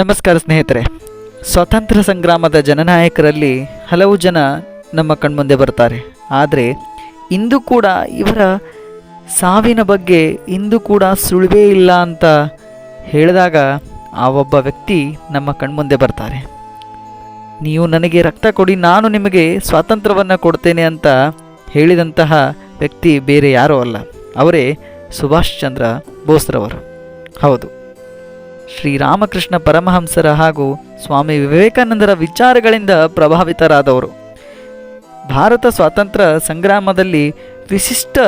ನಮಸ್ಕಾರ ಸ್ನೇಹಿತರೆ. ಸ್ವಾತಂತ್ರ್ಯ ಸಂಗ್ರಾಮದ ಜನನಾಯಕರಲ್ಲಿ ಹಲವು ಜನ ನಮ್ಮ ಕಣ್ಮುಂದೆ ಬರ್ತಾರೆ. ಆದರೆ ಇಂದು ಕೂಡ ಇವರ ಸಾವಿನ ಬಗ್ಗೆ ಇಂದು ಕೂಡ ಸುಳಿವೇ ಇಲ್ಲ ಅಂತ ಹೇಳಿದಾಗ ಆ ಒಬ್ಬ ವ್ಯಕ್ತಿ ನಮ್ಮ ಕಣ್ಮುಂದೆ ಬರ್ತಾರೆ. ನೀವು ನನಗೆ ರಕ್ತ ಕೊಡಿ, ನಾನು ನಿಮಗೆ ಸ್ವಾತಂತ್ರ್ಯವನ್ನು ಕೊಡ್ತೇನೆ ಅಂತ ಹೇಳಿದಂತಹ ವ್ಯಕ್ತಿ ಬೇರೆ ಯಾರೂ ಅಲ್ಲ. ಅವರೇ ಸುಭಾಷ್ ಚಂದ್ರ ಬೋಸ್ರವರು. ಹೌದು. ಶ್ರೀರಾಮಕೃಷ್ಣ ಪರಮಹಂಸರ ಹಾಗೂ ಸ್ವಾಮಿ ವಿವೇಕಾನಂದರ ವಿಚಾರಗಳಿಂದ ಪ್ರಭಾವಿತರಾದವರು. ಭಾರತ ಸ್ವಾತಂತ್ರ್ಯ ಸಂಗ್ರಾಮದಲ್ಲಿ ವಿಶಿಷ್ಟ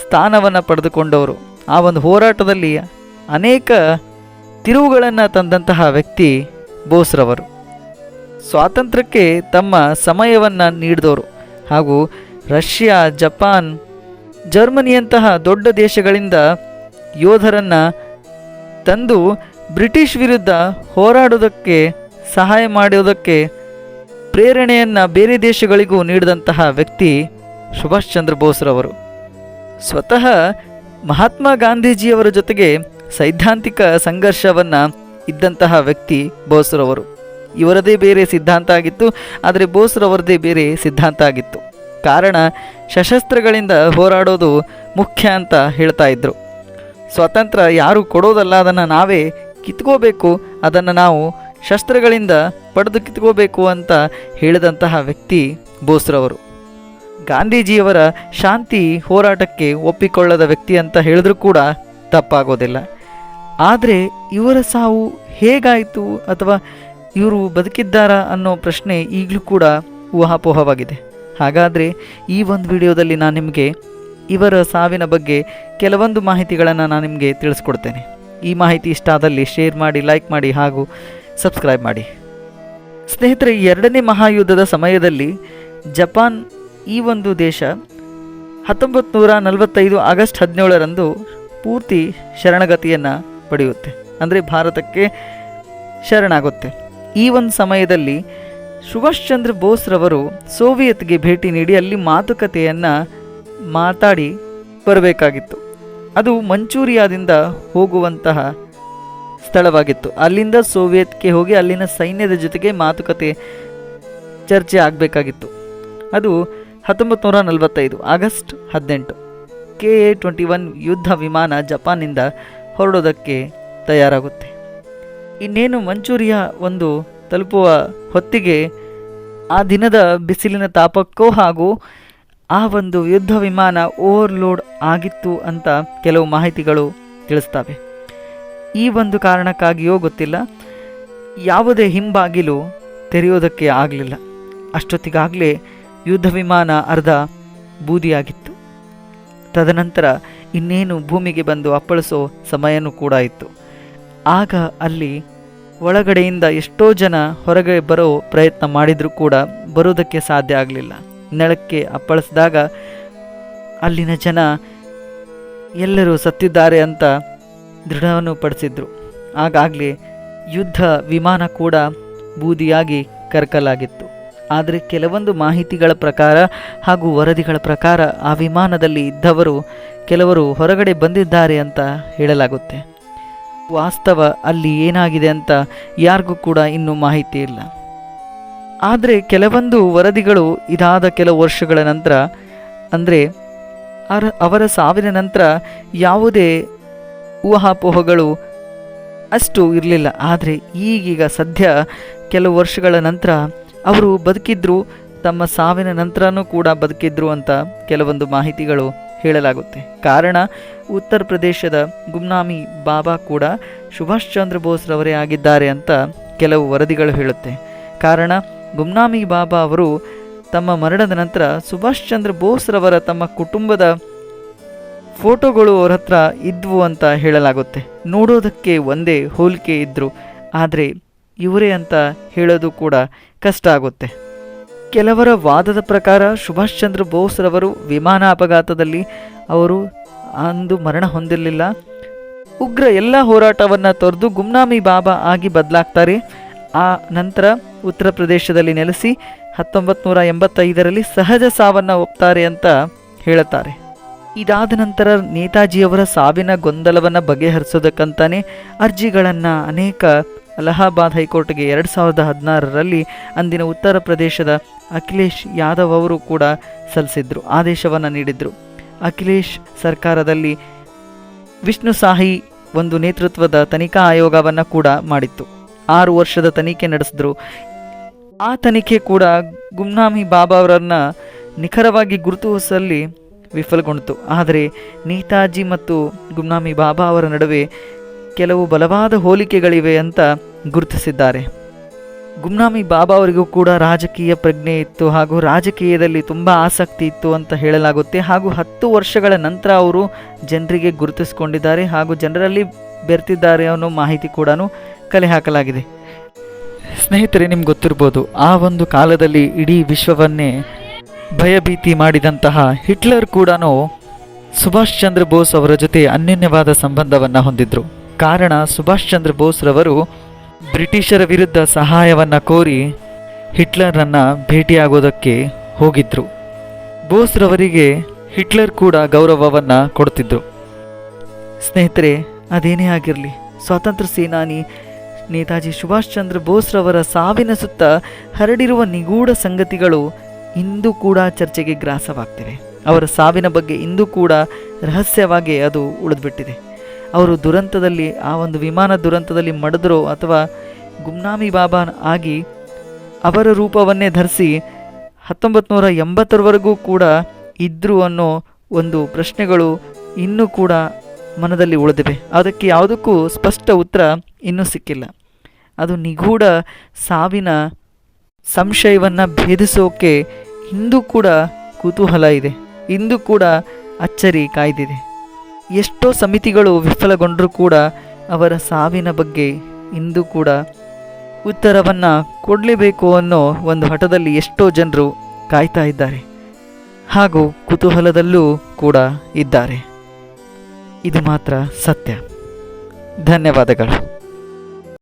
ಸ್ಥಾನವನ್ನು ಪಡೆದುಕೊಂಡವರು. ಆ ಒಂದು ಹೋರಾಟದಲ್ಲಿ ಅನೇಕ ತಿರುವುಗಳನ್ನು ತಂದಂತಹ ವ್ಯಕ್ತಿ ಬೋಸ್ರವರು. ಸ್ವಾತಂತ್ರ್ಯಕ್ಕೆ ತಮ್ಮ ಸಮಯವನ್ನು ನೀಡಿದವರು ಹಾಗೂ ರಷ್ಯಾ, ಜಪಾನ್, ಜರ್ಮನಿಯಂತಹ ದೊಡ್ಡ ದೇಶಗಳಿಂದ ಯೋಧರನ್ನು ತಂದು ಬ್ರಿಟಿಷ್ ವಿರುದ್ಧ ಹೋರಾಡೋದಕ್ಕೆ ಸಹಾಯ ಮಾಡುವುದಕ್ಕೆ ಪ್ರೇರಣೆಯನ್ನು ಬೇರೆ ದೇಶಗಳಿಗೂ ನೀಡಿದಂತಹ ವ್ಯಕ್ತಿ ಸುಭಾಷ್ ಚಂದ್ರ ಬೋಸ್ರವರು ಸ್ವತಃ ಮಹಾತ್ಮ ಗಾಂಧೀಜಿಯವರ ಜೊತೆಗೆ ಸೈದ್ಧಾಂತಿಕ ಸಂಘರ್ಷವನ್ನು ಇದ್ದಂತಹ ವ್ಯಕ್ತಿ ಬೋಸ್ರವರು ಇವರದೇ ಬೇರೆ ಸಿದ್ಧಾಂತ ಆಗಿತ್ತು, ಆದರೆ ಬೋಸ್ರವರದೇ ಬೇರೆ ಸಿದ್ಧಾಂತ ಆಗಿತ್ತು. ಕಾರಣ ಸಶಸ್ತ್ರಗಳಿಂದ ಹೋರಾಡೋದು ಮುಖ್ಯ ಅಂತ ಹೇಳ್ತಾ ಇದ್ರು. ಸ್ವಾತಂತ್ರ್ಯ ಯಾರು ಕೊಡೋದಲ್ಲ, ಅದನ್ನು ನಾವೇ ಕಿತ್ಕೋಬೇಕು, ಅದನ್ನು ನಾವು ಶಸ್ತ್ರಗಳಿಂದ ಪಡೆದು ಕಿತ್ಕೋಬೇಕು ಅಂತ ಹೇಳಿದಂತಹ ವ್ಯಕ್ತಿ ಬೋಸ್ರವರು. ಗಾಂಧೀಜಿಯವರ ಶಾಂತಿ ಹೋರಾಟಕ್ಕೆ ಒಪ್ಪಿಕೊಳ್ಳದ ವ್ಯಕ್ತಿ ಅಂತ ಹೇಳಿದ್ರೂ ಕೂಡ ತಪ್ಪಾಗೋದಿಲ್ಲ. ಆದರೆ ಇವರ ಸಾವು ಹೇಗಾಯಿತು ಅಥವಾ ಇವರು ಬದುಕಿದ್ದಾರಾ ಅನ್ನೋ ಪ್ರಶ್ನೆ ಈಗಲೂ ಕೂಡ ಊಹಾಪೋಹವಾಗಿದೆ. ಹಾಗಾದರೆ ಈ ಒಂದು ವಿಡಿಯೋದಲ್ಲಿ ನಾನು ನಿಮಗೆ ಇವರ ಸಾವಿನ ಬಗ್ಗೆ ಕೆಲವೊಂದು ಮಾಹಿತಿಗಳನ್ನು ನಾನು ನಿಮಗೆ ತಿಳಿಸ್ಕೊಡ್ತೇನೆ. ಈ ಮಾಹಿತಿ ಇಷ್ಟ ಆದಲ್ಲಿ ಶೇರ್ ಮಾಡಿ, ಲೈಕ್ ಮಾಡಿ ಹಾಗೂ ಸಬ್ಸ್ಕ್ರೈಬ್ ಮಾಡಿ. ಸ್ನೇಹಿತರೆ ಎರಡನೇ ಮಹಾಯುದ್ಧದ ಸಮಯದಲ್ಲಿ ಜಪಾನ್ ಈ ಒಂದು ದೇಶ ಹತ್ತೊಂಬತ್ತು ನೂರ ನಲವತ್ತೈದು ಆಗಸ್ಟ್ ಹದಿನೇಳರಂದು ಪೂರ್ತಿ ಶರಣಗತಿಯನ್ನು ಪಡೆಯುತ್ತೆ. ಅಂದರೆ ಭಾರತಕ್ಕೆ ಶರಣಾಗುತ್ತೆ. ಈ ಒಂದು ಸಮಯದಲ್ಲಿ ಸುಭಾಷ್ ಚಂದ್ರ ಬೋಸ್ರವರು ಸೋವಿಯತ್ಗೆ ಭೇಟಿ ನೀಡಿ ಅಲ್ಲಿ ಮಾತುಕತೆಯನ್ನು ಮಾತಾಡಿ ಬರಬೇಕಾಗಿತ್ತು. ಅದು ಮಂಚೂರಿಯಾದಿಂದ ಹೋಗುವಂತಹ ಸ್ಥಳವಾಗಿತ್ತು. ಅಲ್ಲಿಂದ ಸೋವಿಯತ್ಗೆ ಹೋಗಿ ಅಲ್ಲಿನ ಸೈನ್ಯದ ಜೊತೆಗೆ ಮಾತುಕತೆ ಚರ್ಚೆ ಆಗಬೇಕಾಗಿತ್ತು. ಅದು ಹತ್ತೊಂಬತ್ತು ನೂರ ನಲವತ್ತೈದು ಆಗಸ್ಟ್ ಹದಿನೆಂಟು. ಕೆ ಎ ಟ್ವೆಂಟಿ ಒನ್ ಯುದ್ಧ ವಿಮಾನ ಜಪಾನಿಂದ ಹೊರಡೋದಕ್ಕೆ ತಯಾರಾಗುತ್ತೆ. ಇನ್ನೇನು ಮಂಚೂರಿಯಾ ಒಂದು ತಲುಪುವ ಹೊತ್ತಿಗೆ ಆ ದಿನದ ಬಿಸಿಲಿನ ತಾಪಕ್ಕೂ ಹಾಗೂ ಆ ಒಂದು ಯುದ್ಧ ವಿಮಾನ ಓವರ್ಲೋಡ್ ಆಗಿತ್ತು ಅಂತ ಕೆಲವು ಮಾಹಿತಿಗಳು ತಿಳಿಸ್ತವೆ. ಈ ಒಂದು ಕಾರಣಕ್ಕಾಗಿಯೋ ಗೊತ್ತಿಲ್ಲ. ಯಾವುದೇ ಹಿಂಬಾಗಿಲು ತೆರೆಯೋದಕ್ಕೆ ಆಗಲಿಲ್ಲ. ಅಷ್ಟೊತ್ತಿಗಾಗಲೇ ಯುದ್ಧ ವಿಮಾನ ಅರ್ಧ ಬೂದಿಯಾಗಿತ್ತು. ತದನಂತರ ಇನ್ನೇನು ಭೂಮಿಗೆ ಬಂದು ಅಪ್ಪಳಿಸೋ ಸಮಯನೂ ಕೂಡ ಇತ್ತು. ಆಗ ಅಲ್ಲಿ ಒಳಗಡೆಯಿಂದ ಎಷ್ಟೋ ಜನ ಹೊರಗೆ ಬರೋ ಪ್ರಯತ್ನ ಮಾಡಿದರೂ ಕೂಡ ಬರೋದಕ್ಕೆ ಸಾಧ್ಯ ಆಗಲಿಲ್ಲ. ನೆಲಕ್ಕೆ ಅಪ್ಪಳಿಸಿದಾಗ ಅಲ್ಲಿನ ಜನ ಎಲ್ಲರೂ ಸತ್ತಿದ್ದಾರೆ ಅಂತ ದೃಢವನ್ನು ಪಡಿಸಿದ್ರು. ಆಗಾಗಲೇ ಯುದ್ಧ ವಿಮಾನ ಕೂಡ ಬೂದಿಯಾಗಿ ಕರಕಲಾಗಿತ್ತು. ಆದರೆ ಕೆಲವೊಂದು ಮಾಹಿತಿಗಳ ಪ್ರಕಾರ ಹಾಗೂ ವರದಿಗಳ ಪ್ರಕಾರ ಆ ವಿಮಾನದಲ್ಲಿ ಇದ್ದವರು ಕೆಲವರು ಹೊರಗಡೆ ಬಂದಿದ್ದಾರೆ ಅಂತ ಹೇಳಲಾಗುತ್ತೆ. ವಾಸ್ತವ ಅಲ್ಲಿ ಏನಾಗಿದೆ ಅಂತ ಯಾರಿಗೂ ಕೂಡ ಇನ್ನೂ ಮಾಹಿತಿ ಇಲ್ಲ. ಆದರೆ ಕೆಲವೊಂದು ವರದಿಗಳು ಇದಾದ ಕೆಲವು ವರ್ಷಗಳ ನಂತರ, ಅಂದರೆ ಅವರ ಸಾವಿನ ನಂತರ ಯಾವುದೇ ಊಹಾಪೋಹಗಳು ಅಷ್ಟು ಇರಲಿಲ್ಲ. ಆದರೆ ಈಗೀಗ ಸದ್ಯ ಕೆಲವು ವರ್ಷಗಳ ನಂತರ ಅವರು ಬದುಕಿದ್ರು, ತಮ್ಮ ಸಾವಿನ ನಂತರನೂ ಕೂಡ ಬದುಕಿದ್ರು ಅಂತ ಕೆಲವೊಂದು ಮಾಹಿತಿಗಳು ಹೇಳಲಾಗುತ್ತೆ. ಕಾರಣ, ಉತ್ತರ ಪ್ರದೇಶದ ಗುಮ್ನಾಮಿ ಬಾಬಾ ಕೂಡ ಸುಭಾಷ್ ಚಂದ್ರ ಬೋಸ್ರವರೇ ಆಗಿದ್ದಾರೆ ಅಂತ ಕೆಲವು ವರದಿಗಳು ಹೇಳುತ್ತೆ. ಕಾರಣ ಗುಮ್ನಾಮಿ ಬಾಬಾ ಅವರು ತಮ್ಮ ಮರಣದ ನಂತರ ಸುಭಾಷ್ ಚಂದ್ರ ಬೋಸ್ರವರ ತಮ್ಮ ಕುಟುಂಬದ ಫೋಟೋಗಳು ಅವರ ಹತ್ರ ಇದ್ವು ಅಂತ ಹೇಳಲಾಗುತ್ತೆ. ನೋಡೋದಕ್ಕೆ ಒಂದೇ ಹೋಲಿಕೆ ಇದ್ದರು ಆದರೆ ಇವರೇ ಅಂತ ಹೇಳೋದು ಕೂಡ ಕಷ್ಟ ಆಗುತ್ತೆ. ಕೆಲವರ ವಾದದ ಪ್ರಕಾರ ಸುಭಾಷ್ ಚಂದ್ರ ಬೋಸ್ರವರು ವಿಮಾನ ಅಪಘಾತದಲ್ಲಿ ಅವರು ಅಂದು ಮರಣ ಹೊಂದಿರಲಿಲ್ಲ. ಉಗ್ರ ಎಲ್ಲ ಹೋರಾಟವನ್ನು ತೊರೆದು ಗುಮ್ನಾಮಿ ಬಾಬಾ ಆಗಿ ಬದಲಾಗ್ತಾರೆ. ಆ ನಂತರ ಉತ್ತರ ಪ್ರದೇಶದಲ್ಲಿ ನೆಲೆಸಿ ಹತ್ತೊಂಬತ್ತು ನೂರ ಎಂಬತ್ತೈದರಲ್ಲಿ ಸಹಜ ಸಾವನ್ನು ಒಪ್ತಾರೆ ಅಂತ ಹೇಳುತ್ತಾರೆ. ಇದಾದ ನಂತರ ನೇತಾಜಿಯವರ ಸಾವಿನ ಗೊಂದಲವನ್ನು ಬಗೆಹರಿಸೋದಕ್ಕಂತಾನೆ ಅರ್ಜಿಗಳನ್ನು ಅನೇಕ ಅಲಹಾಬಾದ್ ಹೈಕೋರ್ಟ್ಗೆ ಎರಡು ಸಾವಿರದ ಹದಿನಾರರಲ್ಲಿ ಅಂದಿನ ಉತ್ತರ ಪ್ರದೇಶದ ಅಖಿಲೇಶ್ ಯಾದವ್ ಅವರು ಕೂಡ ಸಲ್ಲಿಸಿದ್ರು, ಆದೇಶವನ್ನು ನೀಡಿದ್ರು. ಅಖಿಲೇಶ್ ಸರ್ಕಾರದಲ್ಲಿ ವಿಷ್ಣು ಸಾಹಿ ಒಂದು ನೇತೃತ್ವದ ತನಿಖಾ ಆಯೋಗವನ್ನು ಕೂಡ ಮಾಡಿತ್ತು. ಆರು ವರ್ಷದ ತನಿಖೆ ನಡೆಸಿದ್ರು. ಆ ತನಿಖೆ ಕೂಡ ಗುಮ್ನಾಮಿ ಬಾಬಾ ಅವರನ್ನು ನಿಖರವಾಗಿ ಗುರುತಿಸಲ್ಲಿ ವಿಫಲಗೊಂಡಿತು. ಆದರೆ ನೇತಾಜಿ ಮತ್ತು ಗುಮ್ನಾಮಿ ಬಾಬಾ ಅವರ ನಡುವೆ ಕೆಲವು ಬಲವಾದ ಹೋಲಿಕೆಗಳಿವೆ ಅಂತ ಗುರುತಿಸಿದ್ದಾರೆ. ಗುಮ್ನಾಮಿ ಬಾಬಾ ಅವರಿಗೂ ಕೂಡ ರಾಜಕೀಯ ಪ್ರಜ್ಞೆ ಇತ್ತು ಹಾಗೂ ರಾಜಕೀಯದಲ್ಲಿ ತುಂಬ ಆಸಕ್ತಿ ಇತ್ತು ಅಂತ ಹೇಳಲಾಗುತ್ತೆ. ಹಾಗೂ ಹತ್ತು ವರ್ಷಗಳ ನಂತರ ಅವರು ಜನರಿಗೆ ಗುರುತಿಸಿಕೊಂಡಿದ್ದಾರೆ ಹಾಗೂ ಜನರಲ್ಲಿ ಬೆರೆತಿದ್ದಾರೆ ಅನ್ನೋ ಮಾಹಿತಿ ಕೂಡ ಕಲೆ ಹಾಕಲಾಗಿದೆ. ಸ್ನೇಹಿತರೆ, ನಿಮ್ಗೆ ಗೊತ್ತಿರ್ಬೋದು, ಆ ಒಂದು ಕಾಲದಲ್ಲಿ ಇಡೀ ವಿಶ್ವವನ್ನೇ ಭಯಭೀತಿ ಮಾಡಿದಂತಹ ಹಿಟ್ಲರ್ ಕೂಡ ಸುಭಾಷ್ ಚಂದ್ರ ಬೋಸ್ ಅವರ ಜೊತೆ ಅನ್ಯೋನ್ಯವಾದ ಸಂಬಂಧವನ್ನು ಹೊಂದಿದ್ರು. ಕಾರಣ, ಸುಭಾಷ್ ಚಂದ್ರ ಬೋಸ್ರವರು ಬ್ರಿಟಿಷರ ವಿರುದ್ಧ ಸಹಾಯವನ್ನು ಕೋರಿ ಹಿಟ್ಲರನ್ನು ಭೇಟಿಯಾಗೋದಕ್ಕೆ ಹೋಗಿದ್ರು. ಬೋಸ್ರವರಿಗೆ ಹಿಟ್ಲರ್ ಕೂಡ ಗೌರವವನ್ನು ಕೊಡ್ತಿದ್ರು. ಸ್ನೇಹಿತರೆ, ಅದೇನೇ ಆಗಿರಲಿ, ಸ್ವಾತಂತ್ರ್ಯ ಸೇನಾನಿ ನೇತಾಜಿ ಸುಭಾಷ್ ಚಂದ್ರ ಬೋಸ್ರವರ ಸಾವಿನ ಸುತ್ತ ಹರಡಿರುವ ನಿಗೂಢ ಸಂಗತಿಗಳು ಇಂದು ಕೂಡ ಚರ್ಚೆಗೆ ಗ್ರಾಸವಾಗ್ತಿವೆ. ಅವರ ಸಾವಿನ ಬಗ್ಗೆ ಇಂದು ಕೂಡ ರಹಸ್ಯವಾಗಿ ಅದು ಉಳಿದ್ಬಿಟ್ಟಿದೆ. ಅವರು ದುರಂತದಲ್ಲಿ, ಆ ಒಂದು ವಿಮಾನ ದುರಂತದಲ್ಲಿ ಮಡಿದ್ರೋ ಅಥವಾ ಗುಮ್ನಾಮಿ ಬಾಬಾ ಆಗಿ ಅವರ ರೂಪವನ್ನೇ ಧರಿಸಿ ಹತ್ತೊಂಬತ್ತು ನೂರ ಎಂಬತ್ತರವರೆಗೂ ಕೂಡ ಇದ್ರು ಅನ್ನೋ ಒಂದು ಪ್ರಶ್ನೆಗಳು ಇನ್ನೂ ಕೂಡ ಮನದಲ್ಲಿ ಉಳಿದಿವೆ. ಅದಕ್ಕೆ ಯಾವುದಕ್ಕೂ ಸ್ಪಷ್ಟ ಉತ್ತರ ಇನ್ನೂ ಸಿಕ್ಕಿಲ್ಲ. ಅದು ನಿಗೂಢ ಸಾವಿನ ಸಂಶಯವನ್ನು ಭೇದಿಸೋಕೆ ಇಂದು ಕೂಡ ಕುತೂಹಲ ಇದೆ. ಇಂದು ಕೂಡ ಅಚ್ಚರಿ ಕಾಯ್ದಿದೆ. ಎಷ್ಟೋ ಸಮಿತಿಗಳು ವಿಫಲಗೊಂಡರೂ ಕೂಡ ಅವರ ಸಾವಿನ ಬಗ್ಗೆ ಇಂದು ಕೂಡ ಉತ್ತರವನ್ನು ಕೊಡಲೇಬೇಕು ಅನ್ನೋ ಒಂದು ಹಠದಲ್ಲಿ ಎಷ್ಟೋ ಜನರು ಕಾಯ್ತಾ ಇದ್ದಾರೆ. ಹಾಗೂ ಕುತೂಹಲದಲ್ಲೂ ಕೂಡ ಇದ್ದಾರೆ. ಇದು ಮಾತ್ರ ಸತ್ಯ. ಧನ್ಯವಾದಗಳು.